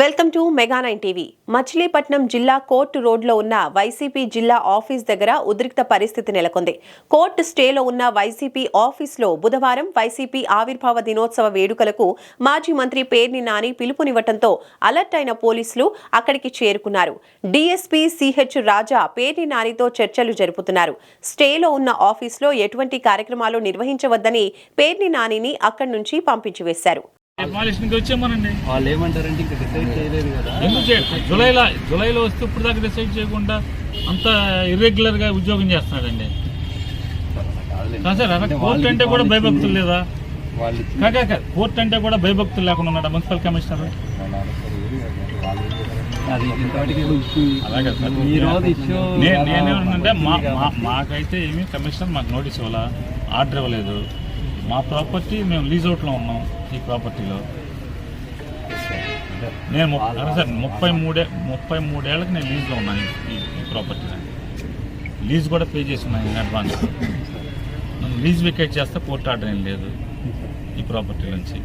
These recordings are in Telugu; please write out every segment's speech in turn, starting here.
Welcome to Mega nine TV. Machilipatnam జిల్లా కోర్టు రోడ్లో ఉన్న వైసీపీ జిల్లా ఆఫీస్ దగ్గర ఉద్రిక్త పరిస్థితి నెలకొంది. కోర్టు స్టేలో ఉన్న వైసీపీ ఆఫీస్లో బుధవారం వైసీపీ ఆవిర్భావ దినోత్సవ వేడుకలకు మాజీ మంత్రి పేర్ని నాని పిలుపునివ్వటంతో అలర్ట్ అయిన పోలీసులు అక్కడికి చేరుకున్నారు. డీఎస్పీ సిహెచ్ రాజా పేర్ని నానితో చర్చలు జరుపుతున్నారు. స్టేలో ఉన్న ఆఫీస్లో ఎటువంటి కార్యక్రమాలు నిర్వహించవద్దని పేర్ని నానిని అక్కడి నుంచి పంపించివేశారు. వచ్చామనండి. వాళ్ళు ఏమంటారంటే ఇంకా డిసైడ్ చేయలేదు కదా. ఎందుకు చేయ జూలైలో జూలైలో వస్తే ఇప్పుడు దాకా డిసైడ్ చేయకుండా అంత irregular గా ఉద్యోగం చేస్తున్నాడండి. కాదు సార్ అలా కోర్టు అంటే కూడా భయభక్తులు లేదా? వాళ్ళు కాక కాక, కోర్టు అంటే కూడా భయభక్తులు లేకుండా ఉన్నాడు మున్సిపల్ కమిషనర్. అది ఇంతవరకు అలాగే సార్ ఈ రోజు ఇష్యూ నేను నేనేమంటే మా మా- మాకైతే ఏమీ కమిషనర్ మాకు నోటీస్ ఇవ్వాలా? ఆర్డర్ ఇవ్వలేదు. మా ప్రాపర్టీ మేము లీజ్ అవుట్లో ఉన్నాం ఈ ప్రాపర్టీలో నేను సార్ ముప్పై మూడే ముప్పై మూడేళ్ళకి నేను లీజ్లో ఉన్నాను ఈ ఈ ప్రాపర్టీ లీజ్ కూడా పే చేసి ఉన్నాను ఇన్ అడ్వాన్స్ నన్ను లీజ్ వికెట్ చేస్తే కోర్టు ఆర్డర్ ఏం లేదు ఈ ప్రాపర్టీ నుంచి.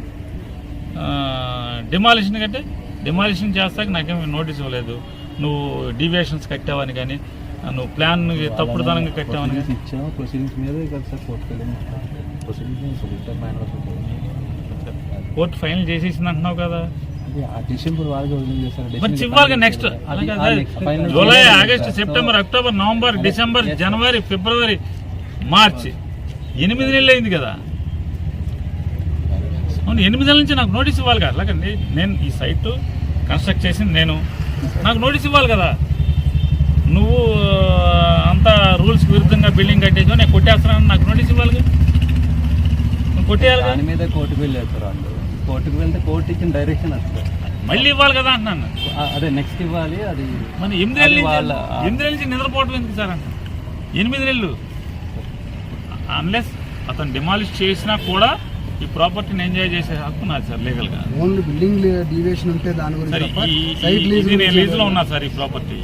డిమాలిషన్ కంటే డిమాలిషన్ చేస్తాక నాకేమి నోటీస్ ఇవ్వలేదు. నువ్వు డీవియేషన్స్ కట్టావని కానీ నువ్వు ప్లాన్ తప్పుడుదనంగా కట్టావని ప్రొసీడింగ్స్ మైనర్ కోర్టు ఫైనల్ చేసేసింది అంటున్నావు కదా. Next July August September October November December జనవరి ఫిబ్రవరి మార్చి ఎనిమిది నెలలు అయింది కదా. అవును ఎనిమిది నెలల నుంచి నాకు నోటీస్ ఇవ్వాలి కదా. అలాగండి నేను ఈ సైట్ కన్స్ట్రక్ట్ చేసింది నేను. నాకు నోటీస్ ఇవ్వాలి కదా. నువ్వు అంత రూల్స్ విరుద్ధంగా బిల్డింగ్ కట్టేసి నేను కొట్టేస్తున్నాను నాకు నోటీస్ ఇవ్వాలి కదా నువ్వు కొట్టేయాలి కదా దాని మీద కోర్టుకు వెళ్ళారు వాళ్ళు. కోర్టుకు వెళ్తే కోర్టు ఇచ్చిన డైరెక్షన్ వస్తుంది మళ్ళీ ఇవ్వాలి కదా అంటున్నాను. అదే నెక్స్ట్ ఇవ్వాలి అది మరి ఎనిమిది నెలల ఎనిమిది నెలల నుంచి నిద్రపోవడం ఎందుకు సార్ అంట ఎనిమిది నెలలు అన్లెస్ అతను డిమాలిష్ చేసినా కూడా ఈ ప్రాపర్టీని ఎంజాయ్ చేసే హక్కు నాది సార్ లీగల్గా ఓన్లీ బిల్డింగ్ డీవియేషన్ ఉంటే దాని గురించి లీజ్ నేను గురించి లీజ్లో ఉన్నా సార్ ఈ ప్రాపర్టీ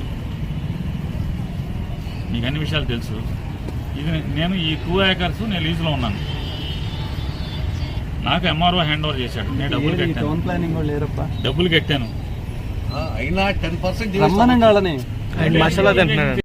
మీకు అన్ని విషయాలు తెలుసు. ఇది నేను ఈ టూ ఏకర్స్ నేను లీజ్లో ఉన్నాను. నాకు ఎంఆర్ఓ హ్యాండ్ ఓవర్ చేశాడు. నేను డబ్బులు కట్టాను. టౌన్ ప్లానింగ్ వాళ్ళు లేరప్ప? డబ్బులు కట్టాను. అయినా టెన్ పర్సెంట్ రమ్మనండి వాళ్ళని మసాలా తింటున్నాను